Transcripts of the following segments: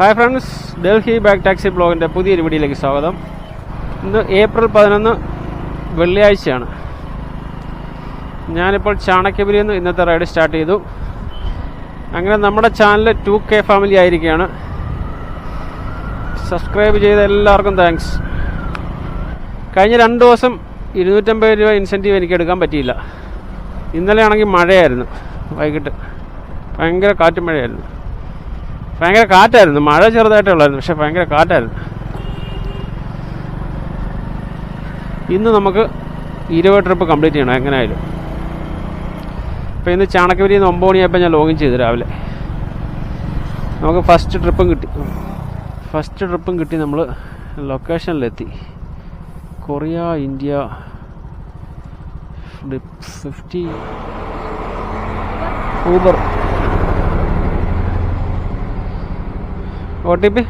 Hi friends Delhi back taxi ബ്ലോഗിന്റെ പുതിയൊരു വീഡിയോയിലേക്ക് സ്വാഗതം. ഇന്ന് ഏപ്രിൽ പതിനൊന്ന് വെള്ളിയാഴ്ചയാണ്. ഞാനിപ്പോൾ ചാണക്യപുരിയിൽ നിന്ന് ഇന്നത്തെ റൈഡ് സ്റ്റാർട്ട് ചെയ്തു. അങ്ങനെ നമ്മുടെ ചാനൽ ടു കെ ഫാമിലി ആയിരിക്കുകയാണ്. സബ്സ്ക്രൈബ് ചെയ്ത എല്ലാവർക്കും താങ്ക്സ് കഴിഞ്ഞ രണ്ട് ദിവസം ഇരുന്നൂറ്റമ്പത് രൂപ ഇൻസെന്റീവ് എനിക്ക് എടുക്കാൻ പറ്റിയില്ല. ഇന്നലെ ആണെങ്കിൽ മഴയായിരുന്നു വൈകിട്ട്. ഭയങ്കര കാറ്റും മഴയായിരുന്നു. ഭയങ്കര കാറ്റായിരുന്നു. മഴ ചെറുതായിട്ടേ ഉള്ളായിരുന്നു പക്ഷെ ഭയങ്കര കാറ്റായിരുന്നു. ഇന്ന് നമുക്ക് ഇരുപത് ട്രിപ്പ് കംപ്ലീറ്റ് ചെയ്യണം എങ്ങനെയായാലും അപ്പോൾ ഇന്ന് ചാണകവരിയിൽ നിന്ന് ഒമ്പത് മണിയായപ്പോൾ ഞാൻ ലോഗിൻ ചെയ്തു രാവിലെ. നമുക്ക് ഫസ്റ്റ് ട്രിപ്പും കിട്ടി. ഫസ്റ്റ് ട്രിപ്പും കിട്ടി നമ്മൾ ലൊക്കേഷനിലെത്തി Korea India fifty Uber O T P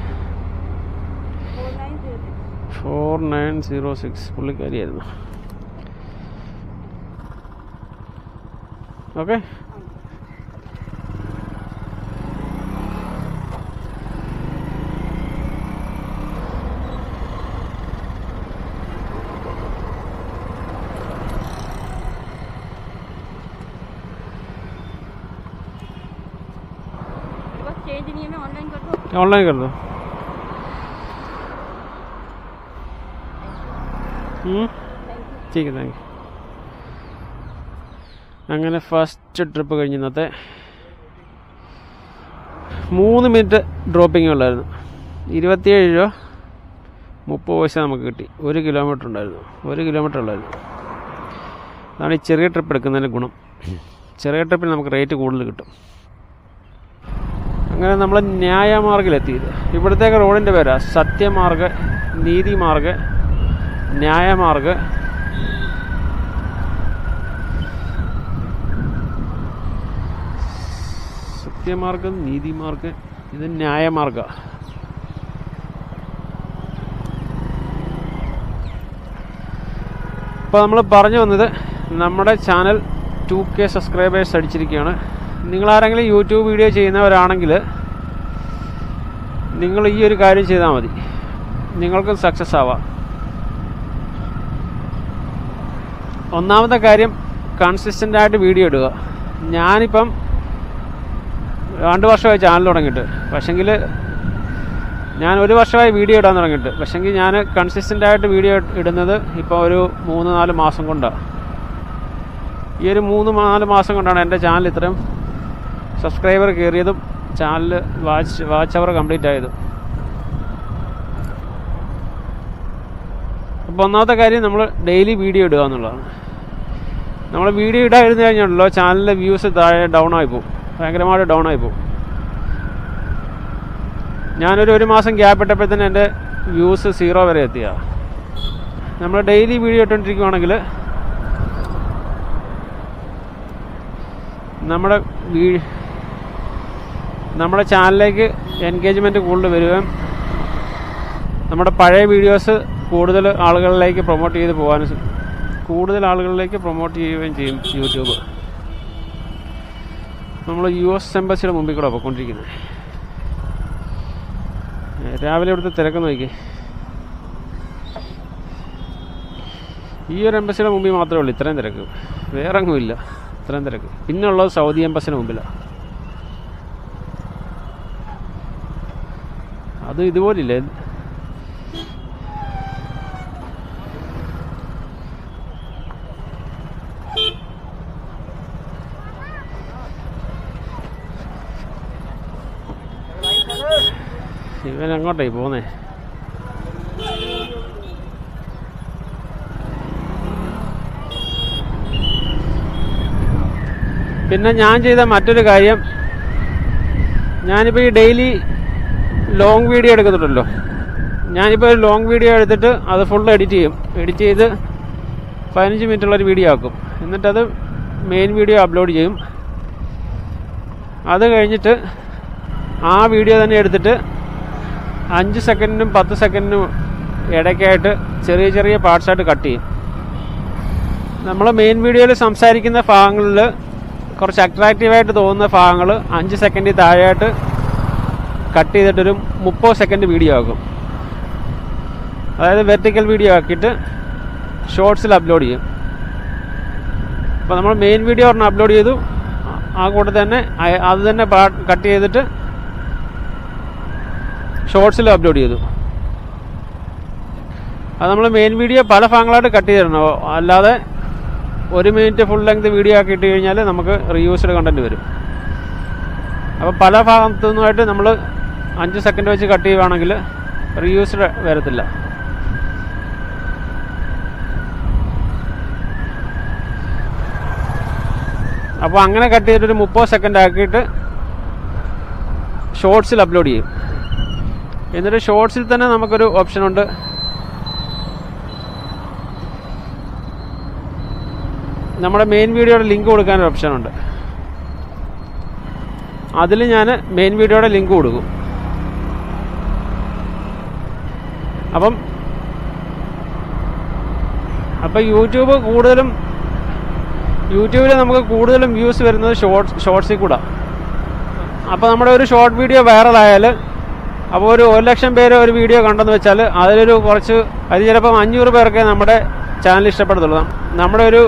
four nine zero six. പുള്ളിക്കാരിയായിരുന്നു. Okay online कर दूँ ऑनलाइन कर दो हम्म? ठीक है താങ്ക് യു അങ്ങനെ ഫസ്റ്റ് ട്രിപ്പ് കഴിഞ്ഞ് ഇന്നത്തെ മൂന്ന് മിനിറ്റ് ഡ്രോപ്പിംഗ് ഉള്ളായിരുന്നു ഇരുപത്തിയേഴ് രൂപ മുപ്പത് പൈസ നമുക്ക് കിട്ടി ഒരു കിലോമീറ്റർ ഉണ്ടായിരുന്നു ഒരു കിലോമീറ്റർ ഉള്ളായിരുന്നു അതാണ് ഈ ചെറിയ ട്രിപ്പ് എടുക്കുന്നതിൻ്റെ ഗുണം ചെറിയ ട്രിപ്പിൽ നമുക്ക് റേറ്റ് കൂടുതൽ കിട്ടും അങ്ങനെ നമ്മൾ ന്യായമാർഗിലെത്തിയത് ഇവിടത്തേക്ക് റോഡിന്റെ പേരാ. സത്യമാർഗ് നീതിമാർഗ് ന്യായമാർഗ്. സത്യമാർഗം നീതിമാർഗ് ഇത് ന്യായമാർഗ. അപ്പോൾ നമ്മൾ പറഞ്ഞു വന്നത് നമ്മുടെ ചാനൽ ടു കെ സബ്സ്ക്രൈബേഴ്സ് അടിച്ചിരിക്കുകയാണ്. നിങ്ങളാരെങ്കിലും യൂട്യൂബ് വീഡിയോ ചെയ്യുന്നവരാണെങ്കിൽ നിങ്ങൾ ഈ ഒരു കാര്യം ചെയ്താൽ മതി. നിങ്ങൾക്കും സക്സസ് ആവാം. ഒന്നാമത്തെ കാര്യം കൺസിസ്റ്റന്റ് ആയിട്ട് വീഡിയോ ഇടുക. ഞാനിപ്പം രണ്ട് വർഷമായി ചാനൽ തുടങ്ങിയിട്ട്. പക്ഷെങ്കിൽ ഞാൻ ഒരു വർഷമായി വീഡിയോ ഇടാൻ തുടങ്ങിയിട്ട്. പക്ഷെങ്കിൽ ഞാൻ കൺസിസ്റ്റന്റ് ആയിട്ട് വീഡിയോ ഇടുന്നത് ഇപ്പോൾ ഒരു മൂന്ന് നാല് മാസം കൊണ്ടാണ്. ഈ ഒരു മൂന്ന് നാല് മാസം കൊണ്ടാണ് എന്റെ ചാനൽ ഇത്രയും subscriber കയറിയതും channel watch watch hour complete ആയതും. അപ്പോൾ ഒന്നാമത്തെ കാര്യം നമ്മൾ ഡെയിലി വീഡിയോ ഇടുക എന്നുള്ളതാണ്. നമ്മൾ വീഡിയോ ഇടാതിരുന്ന് കഴിഞ്ഞാണല്ലോ ചാനലിലെ വ്യൂസ് താഴെ ഡൗൺ ആയി പോകും. ഭയങ്കരമായിട്ട് ഡൗൺ ആയി പോകും. ഞാനൊരു ഒരു മാസം ഗ്യാപ്പ് ഇട്ടപ്പോഴത്തേന് എന്റെ വ്യൂസ് സീറോ വരെ എത്തിയ നമ്മൾ ഡെയിലി വീഡിയോ ഇട്ടുകൊണ്ടിരിക്കുവാണെങ്കിൽ നമ്മുടെ വീ നമ്മുടെ ചാനലിലേക്ക് എൻഗേജ്മെന്റ് കൂടുതൽ വരികയും നമ്മുടെ പഴയ വീഡിയോസ് കൂടുതൽ ആളുകളിലേക്ക് പ്രൊമോട്ട് ചെയ്ത് പോകാനും കൂടുതൽ ആളുകളിലേക്ക് പ്രൊമോട്ട് ചെയ്യുകയും ചെയ്യും യൂട്യൂബ്. നമ്മൾ യു എസ് എംബസിയുടെ മുമ്പിൽ കൂടെ പോയിക്കൊണ്ടിരിക്കുന്നത്. രാവിലെ ഇവിടുത്തെ തിരക്ക് നോക്കി. ഈ ഒരു എംബസിയുടെ മുമ്പിൽ മാത്രമേ ഉള്ളൂ ഇത്രയും തിരക്ക്. വേറെ അങ്ങുമില്ല ഇത്രയും തിരക്ക്. പിന്നെ ഉള്ളത് സൗദി എംബസിന് മുമ്പിലാണ് അത് ഇതുപോലില്ലേ? ഇവൻ അങ്ങോട്ടേ പോന്നേ. പിന്നെ ഞാൻ ചെയ്ത മറ്റൊരു കാര്യം ഞാനിപ്പോൾ ഈ ഡെയിലി ലോങ് വീഡിയോ എടുക്കത്തുള്ളല്ലോ ഞാനിപ്പോൾ ഒരു ലോങ് വീഡിയോ എടുത്തിട്ട് അത് ഫുൾ എഡിറ്റ് ചെയ്യും. എഡിറ്റ് ചെയ്ത് പതിനഞ്ച് മിനിറ്റുള്ളൊരു വീഡിയോ ആക്കും. എന്നിട്ടത് മെയിൻ വീഡിയോ അപ്ലോഡ് ചെയ്യും. അത് കഴിഞ്ഞിട്ട് ആ വീഡിയോ തന്നെ എടുത്തിട്ട് അഞ്ച് സെക്കൻഡിനും പത്ത് സെക്കൻഡിനും ഇടയ്ക്കായിട്ട് ചെറിയ ചെറിയ പാർട്സായിട്ട് കട്ട് ചെയ്യും. നമ്മൾ മെയിൻ വീഡിയോയിൽ സംസാരിക്കുന്ന ഭാഗങ്ങളിൽ കുറച്ച് അട്രാക്റ്റീവായിട്ട് തോന്നുന്ന ഭാഗങ്ങൾ അഞ്ച് സെക്കൻഡിൽ താഴെയായിട്ട് കട്ട് ചെയ്തിട്ടൊരു മുപ്പത് സെക്കൻഡ് വീഡിയോ ആക്കും അതായത് വെർട്ടിക്കൽ വീഡിയോ ആക്കിയിട്ട് ഷോർട്സിൽ അപ്ലോഡ് ചെയ്യും. അപ്പോൾ നമ്മൾ മെയിൻ വീഡിയോ ഒരെണ്ണം അപ്ലോഡ് ചെയ്തു. ആ- കൂടെ തന്നെ അത് തന്നെ കട്ട് ചെയ്തിട്ട് ഷോർട്സിൽ അപ്ലോഡ് ചെയ്തു. അത് നമ്മൾ മെയിൻ വീഡിയോ പല ഭാഗങ്ങളായിട്ട് കട്ട് ചെയ്തിടണം അല്ലാതെ ഒരു മിനിറ്റ് ഫുൾ ലെങ്ത് വീഡിയോ ആക്കി ഇട്ട് കഴിഞ്ഞാൽ നമുക്ക് റീയൂസ്ഡ് കണ്ടന്റ് വരും. അപ്പോൾ പല ഭാഗത്തു നിന്നുമായിട്ട് നമ്മൾ അഞ്ച് സെക്കൻഡ് വെച്ച് കട്ട് ചെയ്യുവാണെങ്കിൽ റീയൂസ്ഡ് വരത്തില്ല. അപ്പോൾ അങ്ങനെ കട്ട് ചെയ്തിട്ട് ഒരു മുപ്പത് സെക്കൻഡ് ആക്കിയിട്ട് ഷോർട്സിൽ അപ്ലോഡ് ചെയ്യും. എന്നിട്ട് ഷോർട്സിൽ തന്നെ നമുക്കൊരു ഓപ്ഷനുണ്ട് നമ്മുടെ മെയിൻ വീഡിയോയുടെ ലിങ്ക് കൊടുക്കാനൊരു ഓപ്ഷനുണ്ട് അതിൽ ഞാൻ മെയിൻ വീഡിയോയുടെ ലിങ്ക് കൊടുക്കും. അപ്പം അപ്പം യൂട്യൂബ് കൂടുതലും യൂട്യൂബിൽ നമുക്ക് കൂടുതലും വ്യൂസ് വരുന്നത് ഷോർട്സ് ഷോർട്സിൽ കൂടെ. അപ്പോൾ നമ്മുടെ ഒരു ഷോർട്ട് വീഡിയോ വൈറലായാൽ അപ്പോൾ ഒരു ഒരു ലക്ഷം പേര് ഒരു വീഡിയോ കണ്ടെന്ന് വെച്ചാൽ അതിലൊരു കുറച്ച് അത് ചിലപ്പം അഞ്ഞൂറ് പേർക്കേ നമ്മുടെ ചാനൽ ഇഷ്ടപ്പെടത്തുള്ളൂ. നമ്മുടെ ഒരു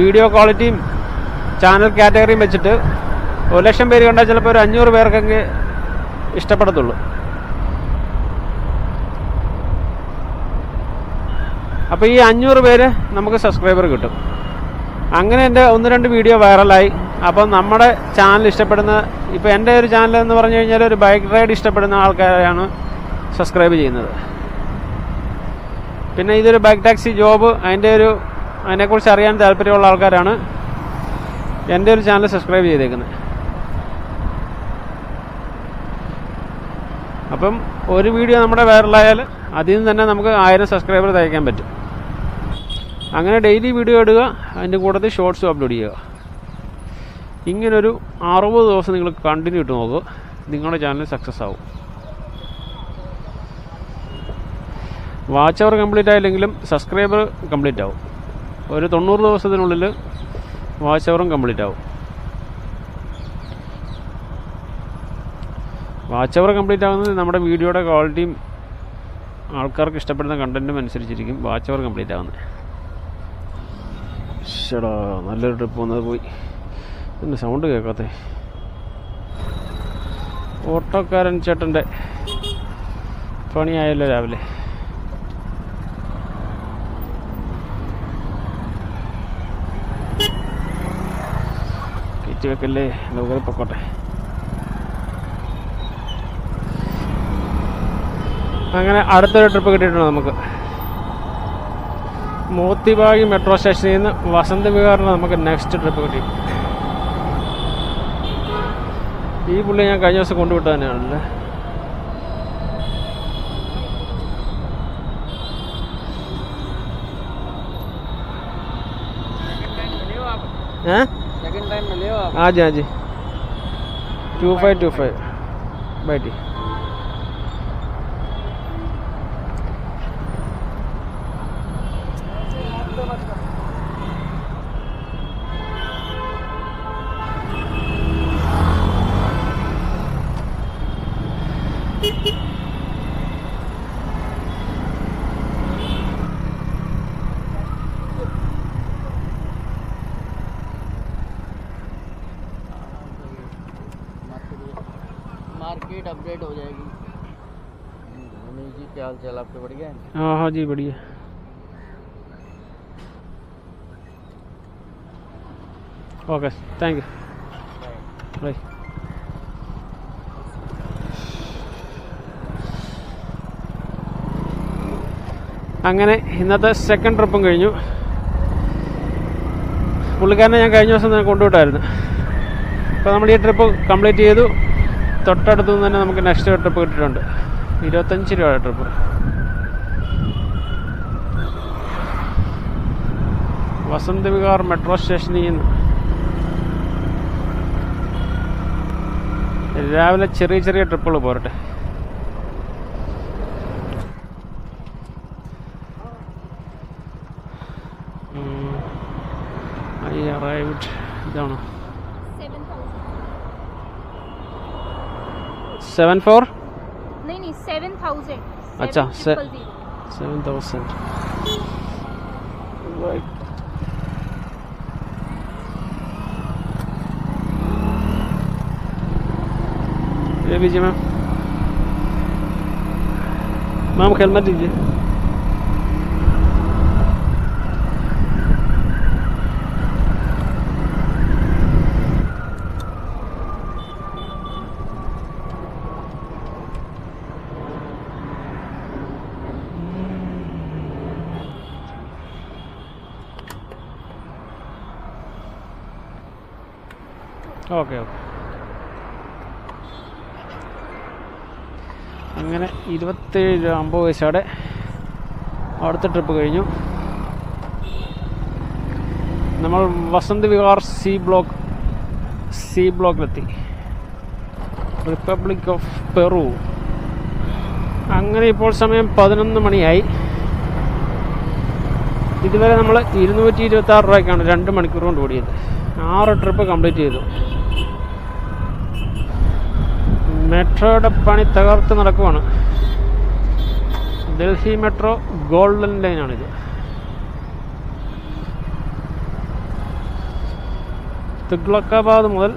വീഡിയോ ക്വാളിറ്റിയും ചാനൽ കാറ്റഗറിയും വെച്ചിട്ട് ഒരു ലക്ഷം പേര് കണ്ടാൽ ചിലപ്പോൾ ഒരു അഞ്ഞൂറ് പേർക്കെങ്കിൽ ഇഷ്ടപ്പെടത്തുള്ളൂ. അപ്പോൾ ഈ അഞ്ഞൂറ് പേര് നമുക്ക് സബ്സ്ക്രൈബർ കിട്ടും. അങ്ങനെ എന്റെ ഒന്ന് രണ്ട് വീഡിയോ വൈറലായി അപ്പം നമ്മുടെ ചാനൽ ഇഷ്ടപ്പെടുന്ന ഇപ്പോൾ എന്റെ ഒരു ചാനൽ എന്ന് പറഞ്ഞു കഴിഞ്ഞാൽ ഒരു ബൈക്ക് റൈഡ് ഇഷ്ടപ്പെടുന്ന ആൾക്കാരെയാണ് സബ്സ്ക്രൈബ് ചെയ്യുന്നത്. പിന്നെ ഇതൊരു ബൈക്ക് ടാക്സി ജോബ് അതിന്റെ ഒരു അതിനെക്കുറിച്ച് അറിയാൻ താല്പര്യമുള്ള ആൾക്കാരാണ് എന്റെ ഒരു ചാനൽ സബ്സ്ക്രൈബ് ചെയ്തേക്കുന്നത്. അപ്പം ഒരു വീഡിയോ നമ്മുടെ വൈറലായാൽ അതിൽ നിന്ന് തന്നെ നമുക്ക് ആയിരം സബ്സ്ക്രൈബർ തയ്ക്കാൻ പറ്റും. അങ്ങനെ ഡെയിലി വീഡിയോ ഇടുക അതിന്റെ കൂട്ടത്തിൽ ഷോർട്സും അപ്ലോഡ് ചെയ്യുക. ഇങ്ങനൊരു അറുപത് ദിവസം നിങ്ങൾ കണ്ടിന്യൂ ഇട്ട് നോക്കുക നിങ്ങളുടെ ചാനൽ സക്സസ് ആവും. വാച്ച് അവർ കംപ്ലീറ്റ് ആയില്ലെങ്കിലും സബ്സ്ക്രൈബർ കംപ്ലീറ്റ് ആവും. ഒരു തൊണ്ണൂറ് ദിവസത്തിനുള്ളിൽ വാച്ച് അവറും കംപ്ലീറ്റ് ആവും. വാച്ച് അവർ കംപ്ലീറ്റ് ആവുന്നത് നമ്മുടെ വീഡിയോയുടെ ക്വാളിറ്റിയും ആൾക്കാർക്ക് ഇഷ്ടപ്പെടുന്ന കണ്ടന്റും അനുസരിച്ചിരിക്കും വാച്ച് അവർ കംപ്ലീറ്റ് ആവുന്നത്. ഷടാ നല്ലൊരു ട്രിപ്പ് വന്നത് പോയി. പിന്നെ സൗണ്ട് കേൾക്കാത്തേ ഓട്ടോക്കാരൻ ചേട്ടന്റെ പണിയായല്ലോ രാവിലെ. കയറ്റി വെക്കല്ലേ? നമുക്കത് പൊക്കോട്ടെ. അങ്ങനെ അടുത്തൊരു ട്രിപ്പ് കിട്ടിയിട്ടുണ്ട് നമുക്ക്? മോത്തിബാഗ് മെട്രോ സ്റ്റേഷനിൽ നിന്ന് വസന്ത വിഹാറിന് നമുക്ക് നെക്സ്റ്റ് ട്രിപ്പ് കിട്ടി ഈ പുള്ളി ഞാൻ കഴിഞ്ഞ ദിവസം കൊണ്ടുവിട്ട തന്നെയാണല്ലേ हैं सेकंड टाइम मिले हो आप हाँ जी हाँ जी टू फाइव टू फाइव बैठी मार्केट अपडेट हो जाएगी मनीष जी क्या हाल चाल आपके बढ़िया है हाँ हाँ जी बढ़िया ഓക്കെ താങ്ക് യു ബൈ അങ്ങനെ ഇന്നത്തെ സെക്കൻഡ് ട്രിപ്പും കഴിഞ്ഞു പുള്ളിക്കാരനെ ഞാൻ കഴിഞ്ഞ ദിവസം തന്നെ കൊണ്ടുവിട്ടായിരുന്നു അപ്പോൾ നമ്മൾ ഈ ട്രിപ്പ് കംപ്ലീറ്റ് ചെയ്തു തൊട്ടടുത്ത് നിന്ന് തന്നെ നമുക്ക് നെക്സ്റ്റ് ട്രിപ്പ് കിട്ടിയിട്ടുണ്ട്. ഇരുപത്തഞ്ച് രൂപ ട്രിപ്പ് വസന്ത് വിഹാർ മെട്രോ സ്റ്റേഷനിൽ നിന്ന്. രാവിലെ ചെറിയ ചെറിയ ട്രിപ്പുകൾ പോരട്ടെ. ഐ ഇതാണോ? सेवन फोर नहीं नहीं सेवन थाउज़ेंड अच्छा सेवन थाउज़ेंड राइट ले लीजिए मैम। मैम खेल मत दीजिए। Okay okay. അങ്ങനെ ഇരുപത്തേഴ് രൂപ അമ്പത് പൈസയുടെ അടുത്ത ട്രിപ്പ് കഴിഞ്ഞു. നമ്മൾ Vasant Vihar C block C ബ്ലോക്കിലെത്തി. Republic of Peru അങ്ങനെ ഇപ്പോൾ സമയം പതിനൊന്ന് മണിയായി. ഇതുവരെ നമ്മൾ ഇരുന്നൂറ്റി ഇരുപത്തി ആറ് രൂപയ്ക്കാണ് രണ്ട് മണിക്കൂർ കൊണ്ട് ഓടിയത്. ആറ് ട്രിപ്പ് കംപ്ലീറ്റ് ചെയ്തു. മെട്രോയുടെ പണി തകർത്ത് നടക്കുവാണ്. ഡൽഹി മെട്രോ ഗോൾഡൻ ലൈനാണിത്. തുഗ്ലക്കാബാദ് മുതൽ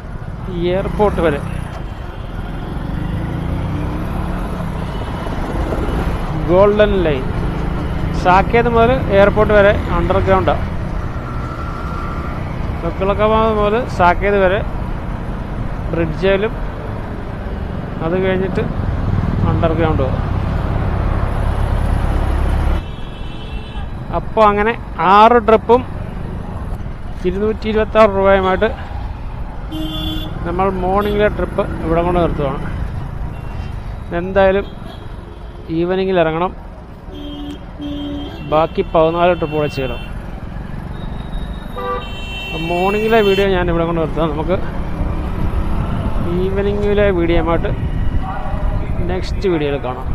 എയർപോർട്ട് വരെ. Golden line. സാക്കേത് മുതൽ എയർപോർട്ട് വരെ അണ്ടർഗ്രൗണ്ടാണ് തുഗ്ലക്കാബാദ് മുതൽ സാക്കേത് വരെ ബ്രിഡ്ജിലും അത് കഴിഞ്ഞിട്ട് അണ്ടർഗ്രൗണ്ട് പോകും അപ്പോൾ അങ്ങനെ ആറ് ട്രിപ്പും ഇരുന്നൂറ്റി ഇരുപത്തി ആറ് രൂപയുമായിട്ട് നമ്മൾ മോർണിംഗിലെ ട്രിപ്പ് ഇവിടെ കൊണ്ട് നിർത്തുവാണ്. എന്തായാലും ഈവനിങ്ങിൽ ഇറങ്ങണം. ബാക്കി പതിനാല് ട്രിപ്പ് കൂടെ ചെയ്യണം. മോർണിംഗിലെ വീഡിയോ ഞാൻ ഇവിടെ കൊണ്ട് നിർത്താം. നമുക്ക് ഈവനിങ്ങിലെ വീഡിയോ ആയിട്ട് നെക്സ്റ്റ് വീഡിയോയിൽ കാണാം.